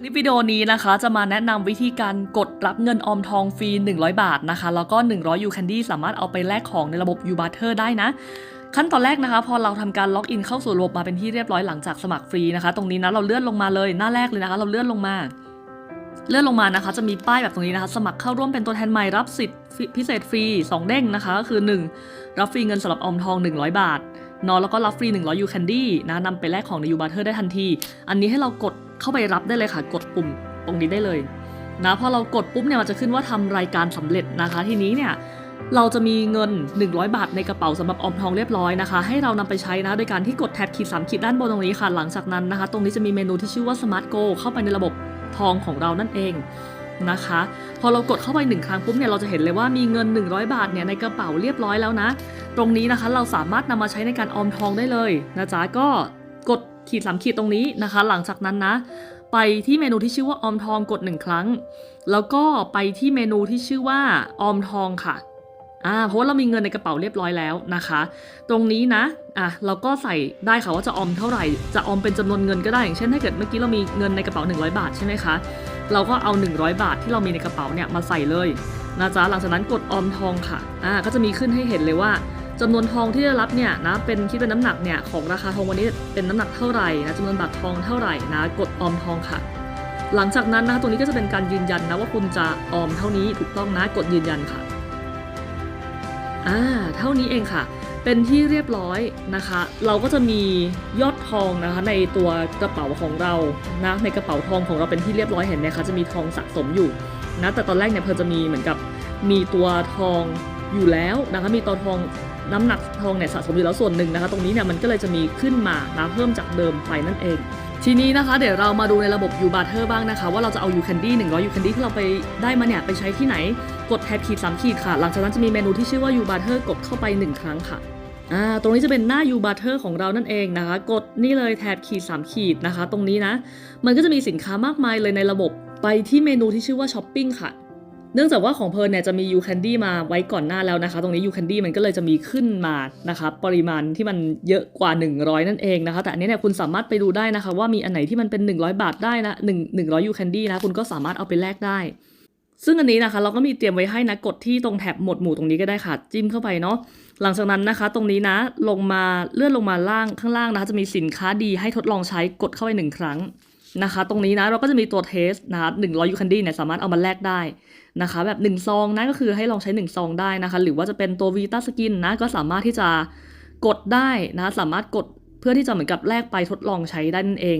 คลิปวิดีโอนี้นะคะจะมาแนะนำวิธีการกดรับเงินออมทองฟรี 100 บาทนะคะ แล้วก็ 100 ยูแคนดี้สามารถเอาไปแลกของในระบบ u b a r t e r ได้นะ ขั้นตอนแรกนะคะ พอเราทำการล็อกอินเข้าสู่ระบบมาเป็นที่เรียบร้อยหลังจากสมัครฟรีนะคะ ตรงนี้นะเราเลื่อนลงมาเลยหน้าแรกเลยนะคะ เราเลื่อนลงมา เลื่อนลงมานะคะ จะมีป้ายแบบตรงนี้นะคะ สมัครเข้าร่วมเป็นตัวแทนใหม่รับสิทธิพิเศษฟรี 2 เด้งนะคะก็คือ 1 รับฟรีเงินสำหรับออมทอง 100 บาท นอะแล้วก็รับฟรี 100 ยูแคนดี้นะนำไปแลกของใน u b a r t e r ได้ทันที อันนี้ให้เรากดเข้าไปรับได้เลยค่ะ กดปุ่มตรงนี้ได้เลยนะพอเรากดปุ๊บเนี่ยมันจะขึ้นว่าทำรายการสำเร็จนะคะ ทีนี้เนี่ยเราจะมีเงิน 100 บาทในกระเป๋าสำหรับออมทองเรียบร้อยนะคะ ให้เรานำไปใช้นะโดยการที่กดแท็บขีดสามขีดด้านบนตรงนี้ค่ะ หลังจากนั้นนะคะ ตรงนี้จะมีเมนูที่ชื่อว่า Smart Go เข้าไปในระบบทองของเรานั่นเอง นะคะ พอเรากดเข้าไปหนึ่งครั้งปุ๊บเนี่ยเราจะเห็นเลยว่ามีเงิน 100 บาทเนี่ยในกระเป๋าเรียบร้อยแล้วนะ ตรงนี้นะคะเราสามารถนำมาใช้ในการออมทองได้เลยนะจ๊ะก็กดขีดสามขีดตรงนี้นะคะ หลังจากนั้นนะ ไปที่เมนูที่ชื่อว่าออมทองกดหนึ่งครั้ง แล้วก็ไปที่เมนูที่ชื่อว่าออมทองค่ะอ่าเพราะว่าเรามีเงินในกระเป๋าเรียบร้อยแล้วนะคะ ตรงนี้นะอะเราก็ใส่ได้ค่ะว่าจะออมเท่าไหร่ จะออมเป็นจำนวนเงินก็ได้อย่างเช่นถ้าเกิดเมื่อกี้เรามีเงินในกระเป๋า 100 บาทใช่ไหมคะ เราก็เอา 100 บาทที่เรามีในกระเป๋าเนี่ยมาใส่เลยนะจ๊ะหลังจากนั้นกดออมทองค่ะอ่าก็จะมีขึ้นให้เห็นเลยว่าจำนวนทองที่ได้รับเนี่ยนะเป็นคิดเป็นน้ำหนักเนี่ยของราคาทองวันนี้เป็นน้ำหนักเท่าไหร่นะจำนวนบาททองเท่าไหร่นะกดออมทองค่ะ หลังจากนั้นนะคะตรงนี้ก็จะเป็นการยืนยันนะว่าคุณจะออมเท่านี้ถูกต้องนะกดยืนยันค่ะ อ่าเท่านี้เองค่ะ เป็นที่เรียบร้อยนะคะ เราก็จะมียอดทองนะคะในตัวกระเป๋าของเรานะในกระเป๋าทองของเราเป็นที่เรียบร้อยเห็นไหมคะจะมีทองสะสมอยู่นะแต่ตอนแรกเนี่ยเพอจะมีเหมือนกับมีตัวทองอยู่แล้วนะคะมีตัวทองน้ำหนักทองเนี่ยสะสมอยู่แล้วส่วนหนึ่งนะคะ ตรงนี้เนี่ยมันก็เลยจะมีขึ้นมานะเพิ่มจากเดิมไปนั่นเอง ทีนี้นะคะเดี๋ยวเรามาดูในระบบยูบาร์เทอร์บ้างนะคะ ว่าเราจะเอายูแคนดี้100 u Candy ที่เราไปได้มาเนี่ย ไปใช้ที่ไหนกดแท็บขีด3ขีดค่ะ หลังจากนั้นจะมีเมนูที่ชื่อว่ายูบาร์เทอร์กดเข้าไป 1 ครั้งค่ะอ่าตรงนี้จะเป็นหน้า u b u t t e r ของเรานั่นเองนะคะ กดนี่เลยแท็บขีด 3 ขีดนะคะ ตรงนี้นะ มันก็จะมีสินค้ามากมายเลยในระบบไปที่เมนูที่ชื่อว่าช้อปปิ้งค่ะ เนื่องจากว่าของเพลินเนี่ยจะมี u Candy มาไว้ก่อนหน้าแล้วนะคะ ตรงนี้ u Candy มันก็เลยจะมีขึ้นมานะคะปริมาณที่มันเยอะกว่า 100 นั่นเองนะคะ แต่อันนี้เนี่ยคุณสามารถไปดูได้นะคะ ว่ามีอันไหนที่มันเป็น 100 บาทได้นะ1 100 u Candy นะคุณก็สามารถเอาไปแลกได้ ซึ่งอันนี้นะคะเราก็มีเตรียมไว้ให้นะกดที่ตรงแถบหมวดหมู่ตรงนี้ก็ได้ค่ะจิ้มเข้าไปเนาะหลังจากนั้นนะคะ ตรงนี้นะลงมาเลื่อนลงมาล่างข้างล่างนะคะจะมีสินค้าดีให้ทดลองใช้กดเข้าไปหนึ่งครั้ง นะคะ ตรงนี้นะเราก็จะมีตัวเทสนะคะ100 u Candy เนี่ยสามารถเอามาแลกได้นะคะ แบบ1ซองนะก็คือให้ลองใช้1ซองได้นะคะ หรือว่าจะเป็นตัววีตาสกินนะก็สามารถที่จะกดได้นะสามารถกดเพื่อที่จะเหมือนกับแลกไปทดลองใช้ได้นั่นเอง